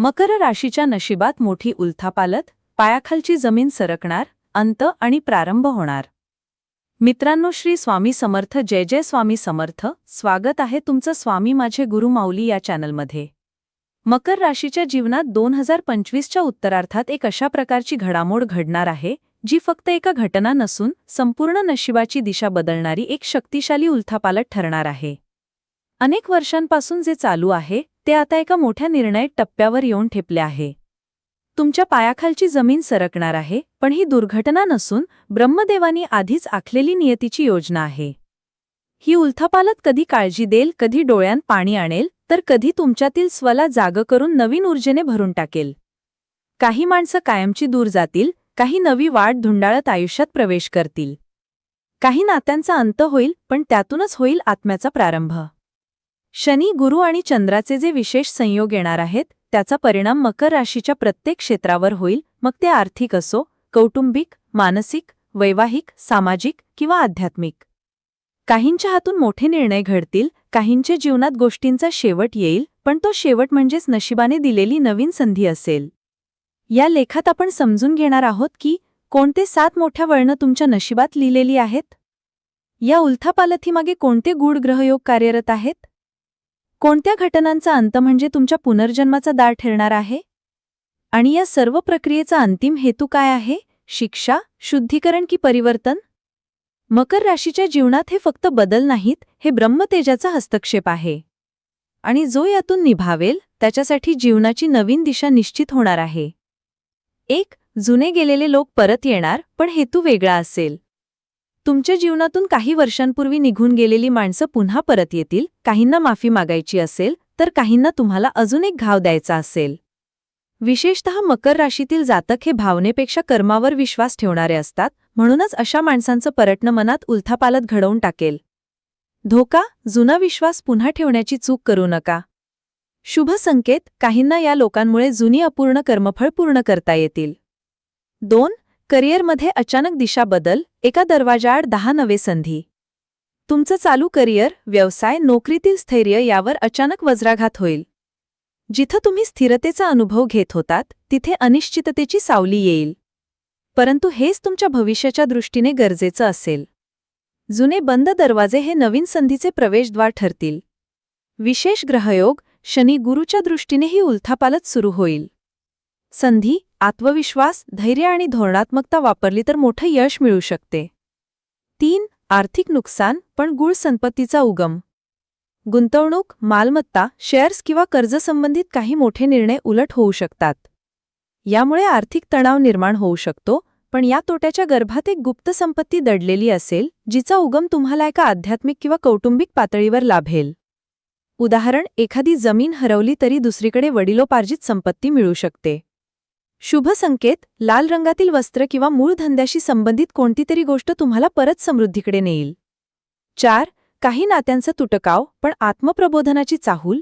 मकर राशीच्या नशिबात मोठी उलथापालत पायाखालची जमीन सरकणार अंत आणि प्रारंभ होणार. मित्रांनो श्री स्वामी समर्थ जय जय स्वामी समर्थ. स्वागत आहे तुमचं स्वामी माझे गुरु माऊली या चॅनलमध्ये. मकर राशीच्या जीवनात दोन हजार पंचवीसच्या उत्तरार्थात एक अशा प्रकारची घडामोड घडणार आहे जी फक्त एका घटना नसून संपूर्ण नशिबाची दिशा बदलणारी एक शक्तिशाली उलथापालट ठरणार आहे. अनेक वर्षांपासून जे चालू आहे ते आता एका मोठ्या निर्णायक टप्प्यावर येऊन ठेपले आहे. तुमच्या पायाखालची जमीन सरकणार आहे पण ही दुर्घटना नसून ब्रह्मदेवानी आधीच आखलेली नियतीची योजना आहे. ही उलथापालत कधी काळजी देईल कधी डोळ्यांत पाणी आणेल तर कधी तुमच्यातील स्वला जाग करून नवीन ऊर्जेने भरून टाकेल. काही माणसं कायमची दूर जातील काही नवी वाट धुंडाळत आयुष्यात प्रवेश करतील. काही नात्यांचा अंत होईल पण त्यातूनच होईल आत्म्याचा प्रारंभ. शनी गुरु आणि चंद्राचे जे विशेष संयोग येणार आहेत त्याचा परिणाम मकर राशीच्या प्रत्येक क्षेत्रावर होईल. मग ते आर्थिक असो कौटुंबिक मानसिक वैवाहिक सामाजिक किंवा आध्यात्मिक. काहींच्या हातून मोठे निर्णय घडतील काहींच्या जीवनात गोष्टींचा शेवट येईल पण तो शेवट म्हणजेच नशिबाने दिलेली नवीन संधी असेल. या लेखात आपण समजून घेणार आहोत की कोणते सात मोठ्या वळणं तुमच्या नशिबात लिहिलेली आहेत? या उल्थापालथीमागे कोणते गूढ ग्रहयोग कार्यरत आहेत? कोणत्या घटनांचा अंत म्हणजे तुमच्या पुनर्जन्माचा दार ठरणार आहे? आणि या सर्व प्रक्रियेचा अंतिम हेतू काय आहे? शिक्षा शुद्धीकरण की परिवर्तन? मकर राशीच्या जीवनात हे फक्त बदल नाहीत हे ब्रह्मतेजाचा हस्तक्षेप आहे. आणि जो यातून निभावेल त्याच्यासाठी जीवनाची नवीन दिशा निश्चित होणार आहे. एक जुने गेलेले लोक परत येणार पण हेतू वेगळा असेल. तुमच्या जीवनातून काही वर्षांपूर्वी निघून गेलेली माणसं पुन्हा परत येतील काहींना माफी मागायची असेल तर काहींना तुम्हाला अजून एक घाव द्यायचा असेल. विशेषतः मकर राशीतील जातक हे भावनेपेक्षा कर्मावर विश्वास ठेवणारे असतात म्हणूनच अशा माणसांचं परटणं मनात उलथापालत घडवून टाकेल. धोका जुना विश्वास पुन्हा ठेवण्याची चूक करू नका. शुभ संकेत काहींना या लोकांमुळे जुनी अपूर्ण कर्मफळ पूर्ण करता येतील. दोन करिअरमध्ये अचानक दिशा बदल एका दरवाजाआड दहा नवे संधी. तुमचं चालू करिअर व्यवसाय नोकरीतील स्थैर्य यावर अचानक वज्राघात होईल. जिथं तुम्ही स्थिरतेचा अनुभव घेत होतात तिथे अनिश्चिततेची सावली येईल. परंतु हेच तुमच्या भविष्याच्या दृष्टीने गरजेचं असेल. जुने बंद दरवाजे हे नवीन संधीचे प्रवेशद्वार ठरतील. विशेष ग्रहयोग शनी गुरुच्या दृष्टीनेही उलथापालत सुरू होईल. संधी आत्मविश्वास धैर्य आणि धोरणात्मकता वापरली तर मोठं यश मिळू शकते. तीन आर्थिक नुकसान पण गूळ संपत्तीचा उगम. गुंतवणूक मालमत्ता शेअर्स किंवा कर्जसंबंधित काही मोठे निर्णय उलट होऊ शकतात. यामुळे आर्थिक तणाव निर्माण होऊ शकतो पण या तोट्याच्या गर्भात एक गुप्त संपत्ती दडलेली असेल जिचा उगम तुम्हाला एका आध्यात्मिक किंवा कौटुंबिक पातळीवर लाभेल. उदाहरण एखादी जमीन हरवली तरी दुसरीकडे वडिलोपार्जित संपत्ती मिळू शकते. शुभ संकेत लाल रंगातील वस्त्र किंवा मूळ धंद्याशी संबंधित कोणतीतरी गोष्ट तुम्हाला परत समृद्धीकडे नेईल. चार काही नात्यांचं तुटकाव पण आत्मप्रबोधनाची चाहूल.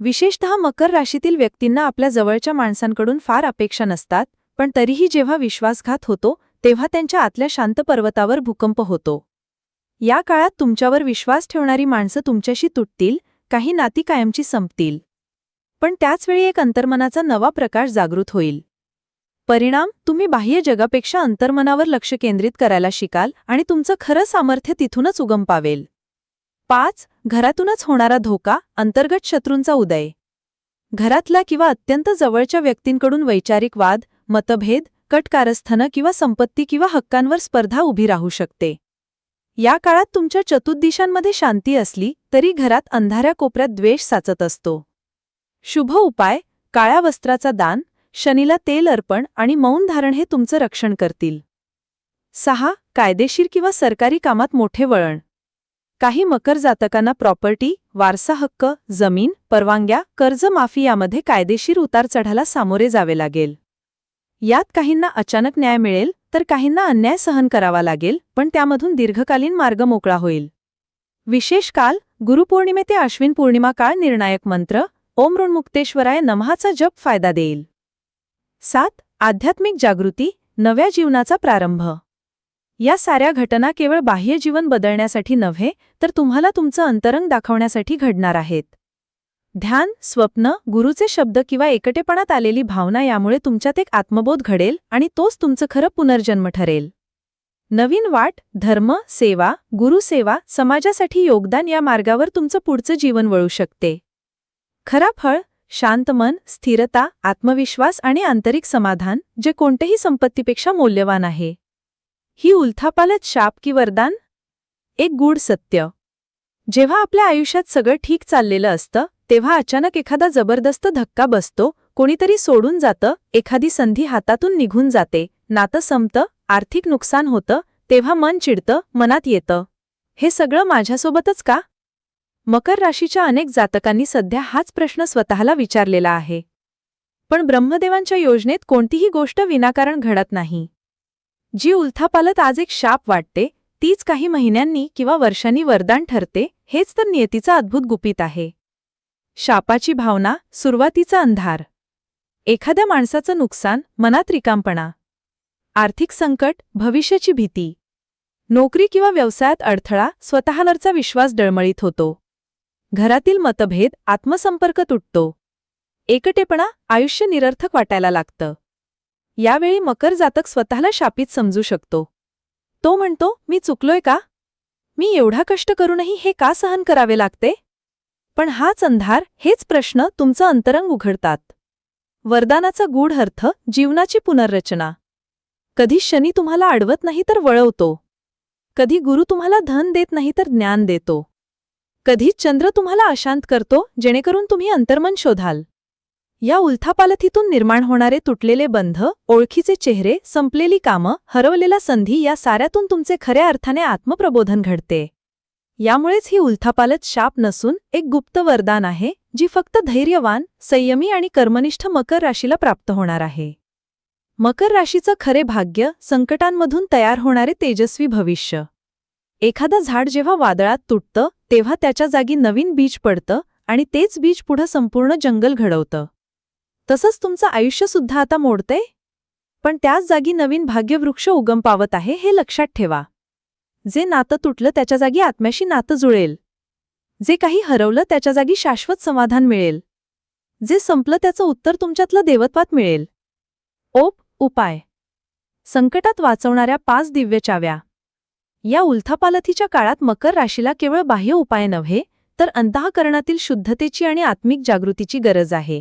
विशेषतः मकर राशीतील व्यक्तींना आपल्या जवळच्या माणसांकडून फार अपेक्षा नसतात पण तरीही जेव्हा विश्वासघात होतो तेव्हा त्यांच्या आतल्या शांत पर्वतावर भूकंप होतो. या काळात तुमच्यावर विश्वास ठेवणारी माणसं तुमच्याशी तुटतील काही नाती कायमची संपतील. पण त्याचवेळी एक अंतर्मनाचा नवा प्रकाश जागृत होईल. परिणाम तुम्ही बाह्य जगापेक्षा अंतर्मनावर लक्ष केंद्रित करायला शिकाल आणि तुमचं खरं सामर्थ्य तिथूनच उगम पावेल. पाच घरातूनच होणारा धोका अंतर्गत शत्रूंचा उदय. घरातल्या किंवा अत्यंत जवळच्या व्यक्तींकडून वैचारिक वाद मतभेद कटकारस्थानं किंवा संपत्ती किंवा हक्कांवर स्पर्धा उभी राहू शकते. या काळात तुमच्या चतुर्दिशांमध्ये शांती असली तरी घरात अंधाऱ्या कोपऱ्यात द्वेष साचत असतो. शुभ उपाय काळ्या वस्त्राचा दान शनीला तेल अर्पण आणि मौन धारण हे तुमचं रक्षण करतील. सहा कायदेशीर किंवा सरकारी कामात मोठे वळण. काही मकर जातकांना प्रॉपर्टी वारसा हक्क जमीन परवानग्या कर्ज माफी यामध्ये कायदेशीर उतार चढाला सामोरे जावे लागेल. यात काहींना अचानक न्याय मिळेल तर काहींना अन्याय सहन करावा लागेल पण त्यामधून दीर्घकालीन मार्ग मोकळा होईल. विशेष काल गुरुपौर्णिमे ते अश्विन पौर्णिमा काळ निर्णायक मंत्र ओम ऋणमुक्तेश्वराय नमहाचा जप फायदा देईल. सात. आध्यात्मिक जागृती नव्या जीवनाचा प्रारंभ. या साऱ्या घटना केवळ बाह्य जीवन बदलण्यासाठी नव्हे तर तुम्हाला तुमचं अंतरंग दाखवण्यासाठी घडणार आहेत. ध्यान स्वप्न गुरुचे शब्द किंवा एकटेपणात आलेली भावना यामुळे तुमच्यात एक आत्मबोध घडेल आणि तोच तुमचं खरं पुनर्जन्म ठरेल. नवीन वाट धर्म सेवा गुरुसेवा समाजासाठी योगदान या मार्गावर तुमचं पुढचं जीवन वळू शकते. खरा फळ शांत मन स्थिरता आत्मविश्वास आणि आंतरिक समाधान जे कोणत्याही संपत्तीपेक्षा मौल्यवान आहे. ही उलथापालत शाप की वरदान? एक गूढ सत्य. जेव्हा आपल्या आयुष्यात सगळं ठीक चाललेलं असतं तेव्हा अचानक एखादा जबरदस्त धक्का बसतो कोणीतरी सोडून जातं एखादी संधी हातातून निघून जाते नातं संपतं आर्थिक नुकसान होतं तेव्हा मन चिडतं मनात येतं. हे सगळं माझ्यासोबतच का? मकर राशीच्या अनेक जातकांनी सध्या हाच प्रश्न स्वतःला विचारलेला आहे. पण ब्रह्मदेवांच्या योजनेत कोणतीही गोष्ट विनाकारण घडत नाही. जी उलथापालत आज एक शाप वाटते तीच काही महिन्यांनी किंवा वर्षांनी वरदान ठरते हेच तर नियतीचं अद्भुत गुपित आहे. शापाची भावना सुरुवातीचा अंधार. एखाद्या माणसाचं नुकसान मनात रिकामपणा. आर्थिक संकट भविष्याची भीती. नोकरी किंवा व्यवसायात अडथळा स्वतःवरचा विश्वास डळमळीत होतो. घरातील मतभेद आत्मसंपर्क तुटतो. एकटेपणा आयुष्य निरर्थक वाटायला लागतं. यावेळी मकर जातक स्वतःला शापित समजू शकतो. तो म्हणतो मी चुकलोय का? मी एवढा कष्ट करूनही हे का सहन करावे लागते? पण हाच अंधार हेच प्रश्न तुमचं अंतरंग उघडतात. वरदानाचा गूढ अर्थ जीवनाची पुनर्रचना. कधी शनी तुम्हाला अडवत नाही तर वळवतो. कधी गुरु तुम्हाला धन देत नाही तर ज्ञान देतो. कधीच चंद्र तुम्हाला अशांत करतो जेणेकरून तुम्ही अंतर्मन शोधाल. या उलथापालथीतून निर्माण होणारे तुटलेले बंध ओळखीचे चेहरे संपलेली कामं हरवलेला संधी या साऱ्यातून तुमचे खऱ्या अर्थाने आत्मप्रबोधन घडते. यामुळेच ही उलथापालत शाप नसून एक गुप्त वरदान आहे जी फक्त धैर्यवान संयमी आणि कर्मनिष्ठ मकर राशीला प्राप्त होणार आहे. मकर राशीचं खरे भाग्य संकटांमधून तयार होणारे तेजस्वी भविष्य. एखादं झाड जेव्हा वादळात तुटतं तेव्हा त्याच्या जागी नवीन बीज पडतं आणि तेच बीज पुढं संपूर्ण जंगल घडवतं. तसंच तुमचं आयुष्यसुद्धा आता मोडतंय? पण त्याच जागी नवीन भाग्यवृक्ष उगम पावत आहे हे लक्षात ठेवा. जे नातं तुटलं त्याच्या जागी आत्म्याशी नातं जुळेल. जे काही हरवलं त्याच्या जागी शाश्वत समाधान मिळेल. जे संपलं त्याचं उत्तर तुमच्यातलं देवत्वात मिळेल. ओप उपाय. संकटात वाचवणाऱ्या पाच दिव्य चाव्या. या उल्थापालथीच्या काळात मकर राशीला केवळ बाह्य उपाय नव्हे तर अंतःकरणातील शुद्धतेची आणि आत्मिक जागृतीची गरज आहे.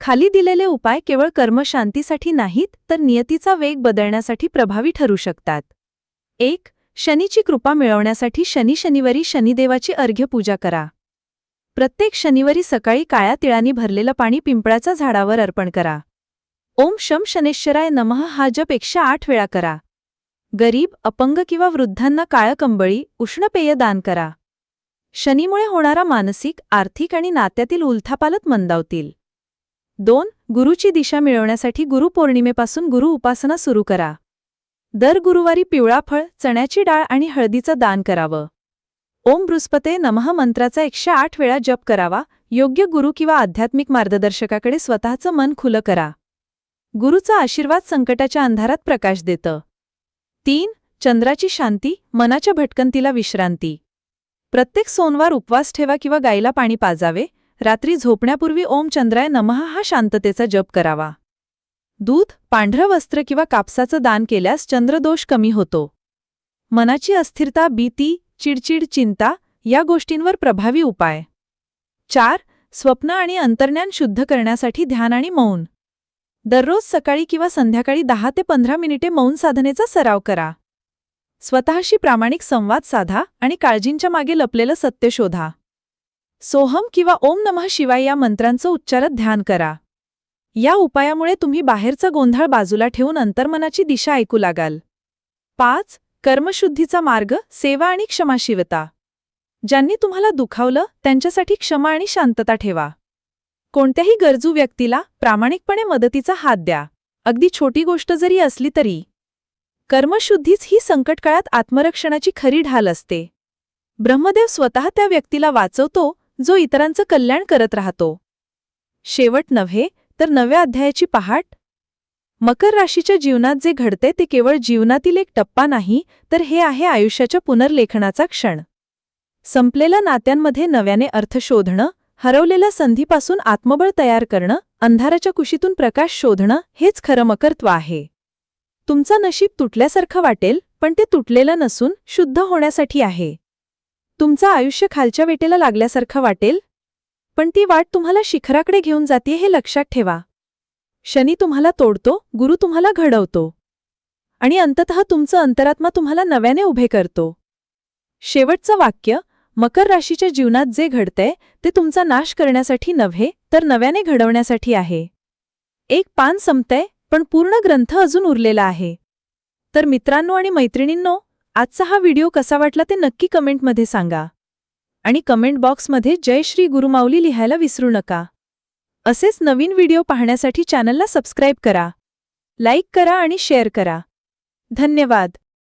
खाली दिलेले उपाय केवळ कर्मशांतीसाठी नाहीत तर नियतीचा वेग बदलण्यासाठी प्रभावी ठरू शकतात. एक शनीची कृपा मिळवण्यासाठी शनी शनिवारी शनिदेवाची अर्घ्य पूजा करा. प्रत्येक शनिवारी सकाळी काळ्या तिळांनी भरलेलं पाणी पिंपळाच्या झाडावर अर्पण करा. ओम शम शनेश्वराय नमः हा जप एकशे आठ वेळा करा. गरीब अपंग किंवा वृद्धांना काळं कंबळी उष्ण पेय दान करा. शनीमुळे होणारा मानसिक आर्थिक आणि नात्यातील उलथापालत मंदावतील. दोन गुरुची दिशा मिळवण्यासाठी गुरुपौर्णिमेपासून गुरु उपासना सुरू करा. दर गुरुवारी पिवळा फळ चण्याची डाळ आणि हळदीचं दान करावं. ओम बृहस्पते नमः मंत्राचा एकशे आठ वेळा जप करावा. योग्य गुरु किंवा आध्यात्मिक मार्गदर्शकाकडे स्वतःचं मन खुलं करा. गुरुचा आशीर्वाद संकटाच्या अंधारात प्रकाश देतं. तीन चंद्राची शांती मनाच्या भटकंतीला विश्रांती. प्रत्येक सोमवार उपवास ठेवा किंवा गायीला पाणी पाजावे रात्री झोपण्यापूर्वी ओम चंद्राय नमः हा शांततेचा जप करावा. दूध पांढरं वस्त्र किंवा कापसाचं दान केल्यास चंद्रदोष कमी होतो. मनाची अस्थिरता भीती चिडचिड चिंता या गोष्टींवर प्रभावी उपाय. चार स्वप्न आणि अंतर्ज्ञान शुद्ध करण्यासाठी ध्यान आणि मौन. दररोज सकाळी किंवा संध्याकाळी दहा ते पंधरा मिनिटे मौन साधनेचा सराव करा. स्वतःशी प्रामाणिक संवाद साधा आणि काळजींच्या मागे लपलेलं सत्य शोधा. सोहम किंवा ओम नमः शिवाय या मंत्रांचं उच्चारत ध्यान करा. या उपायामुळे तुम्ही बाहेरचा गोंधळ बाजूला ठेवून अंतर्मनाची दिशा ऐकू लागाल. पाच कर्मशुद्धीचा मार्ग सेवा आणि क्षमाशिवता. ज्यांनी तुम्हाला दुखावलं त्यांच्यासाठी क्षमा आणि शांतता ठेवा. कोणत्याही गरजू व्यक्तीला प्रामाणिकपणे मदतीचा हात द्या. अगदी छोटी गोष्ट जरी असली तरी. कर्मशुद्धीच ही संकटकाळात आत्मरक्षणाची खरी ढाल असते. ब्रह्मदेव स्वतः त्या व्यक्तीला वाचवतो जो इतरांचं कल्याण करत राहतो. शेवट नव्हे तर नव्या अध्यायाची पहाट. मकर राशीच्या जीवनात जे घडते ते केवळ जीवनातील एक टप्पा नाही तर हे आहे आयुष्याच्या पुनर्लेखनाचा क्षण. संपलेल्या नात्यांमध्ये नव्याने अर्थ शोधणं हरवलेल्या संधीपासून आत्मबळ तयार करणं अंधाराच्या कुशीतून प्रकाश शोधणं हेच खरं मकर्त्व आहे. तुमचं नशीब तुटल्यासारखं वाटेल पण ते तुटलेलं नसून शुद्ध होण्यासाठी आहे. तुमचं आयुष्य खालच्या वेटेला लागल्यासारखं वाटेल पण ती वाट तुम्हाला शिखराकडे घेऊन जाते हे लक्षात ठेवा. शनी तुम्हाला तोडतो गुरु तुम्हाला घडवतो. आणि अंततः तुमचं अंतरात्मा तुम्हाला नव्याने उभे करतो. शेवटचं वाक्य मकर राशीच्या जीवनात जे घडतंय ते तुमचा नाश करण्यासाठी नव्हे तर नव्याने घडवण्यासाठी आहे. एक पान संपतंय पण पूर्ण ग्रंथ अजून उरलेला आहे. तर मित्रांनो आणि मैत्रिणींनो आजचा हा व्हिडिओ कसा वाटला ते नक्की कमेंटमध्ये सांगा. आणि कमेंट बॉक्समध्ये जय श्री गुरुमाऊली लिहायला विसरू नका. असेच नवीन व्हिडिओ पाहण्यासाठी चॅनलला सबस्क्राईब करा. लाईक करा आणि शेअर करा. धन्यवाद.